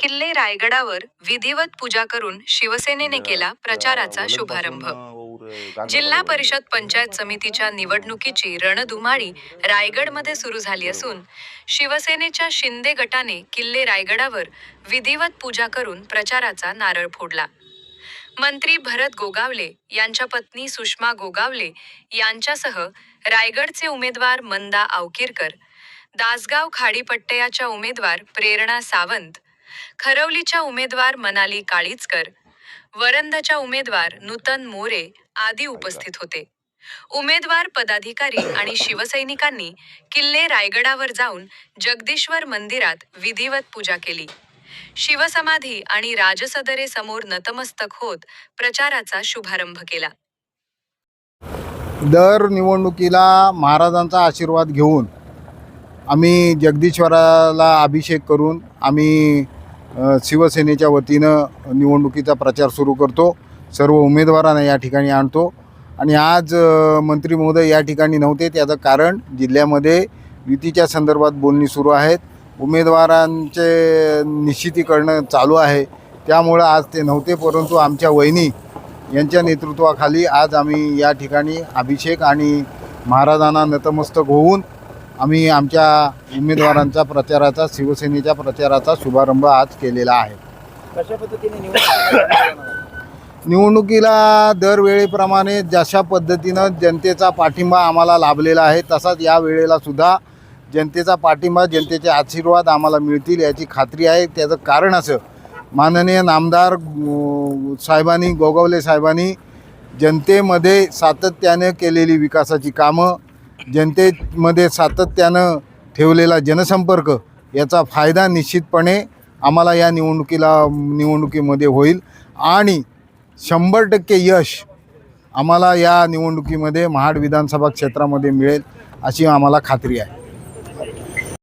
किल्ले रायगडावर विधिवत पूजा करून शिवसेनेने केला प्रचाराचा शुभारंभ. जिल्हा परिषद पंचायत समितीच्या निवडणुकीची रणधुमाळी रायगडमध्ये सुरू झाली असून शिवसेनेच्या शिंदे गटाने किल्ले रायगडावर विधिवत पूजा करून प्रचाराचा नारळ फोडला. मंत्री भरत गोगावले यांच्या पत्नी सुषमा गोगावले यांच्यासह रायगडचे उमेदवार मंदा आवकीरकर दासगाव खाडीपट्टयाच्या उमेदवार प्रेरणा सावंत खरवलीच्या उमेदवार मनाली काळीचकर वरंधच्या उमेदवार नूतन मोरे आदी उपस्थित होते. उमेदवार पदाधिकारी आणि शिवसैनिकांनी किल्ले रायगडावर जाऊन जगदीश्वर मंदिरात विधिवत पूजा केली. शिवसमाधी आणि राजसदरे समोर नतमस्तक होत प्रचाराचा शुभारंभ केला. दर निवडणुकीला महाराजांचा आशीर्वाद घेऊन आम्ही जगदीश्वराला अभिषेक करून आम्ही शिवसेनेच्या वतीनं निवडणुकीचा प्रचार सुरू करतो. सर्व उमेदवारांना या ठिकाणी आणतो. आणि आज मंत्री महोदय या ठिकाणी नव्हते त्याचं कारण जिल्ह्यामध्ये युतीच्या संदर्भात बोलणी सुरू आहेत. उमेदवारांचे निश्चितीकरणं चालू आहे. त्यामुळं आज ते नव्हते परंतु आमच्या वहिनी यांच्या नेतृत्वाखाली आज आम्ही या ठिकाणी अभिषेक आणि महाराजांना नतमस्तक होऊन आम्ही आमच्या उमेदवारांचा प्रचाराचा शिवसेनेच्या प्रचाराचा शुभारंभ आज केलेला आहे. कशा पद्धतीने निवडणूक निवडणुकीला दरवेळेप्रमाणे जशा पद्धतीनं जनतेचा पाठिंबा आम्हाला लाभलेला आहे तसाच या वेळेला सुद्धा जनतेचा पाठिंबा जनतेचे आशीर्वाद आम्हाला मिळतील याची खात्री आहे. त्याचं कारण असं माननीय नामदार साहेबांनी गोगावले साहेबांनी जनतेमध्ये सातत्यानं केलेली विकासाची कामं जनतेमध्ये सातत्यानं ठेवलेला जनसंपर्क याचा फायदा निश्चितपणे आम्हाला या निवडणुकीला निवडणुकीमध्ये होईल. आणि शंभर टक्के यश आम्हाला या निवडणुकीमध्ये महाड विधानसभा क्षेत्रामध्ये मिळेल अशी आम्हाला खात्री आहे.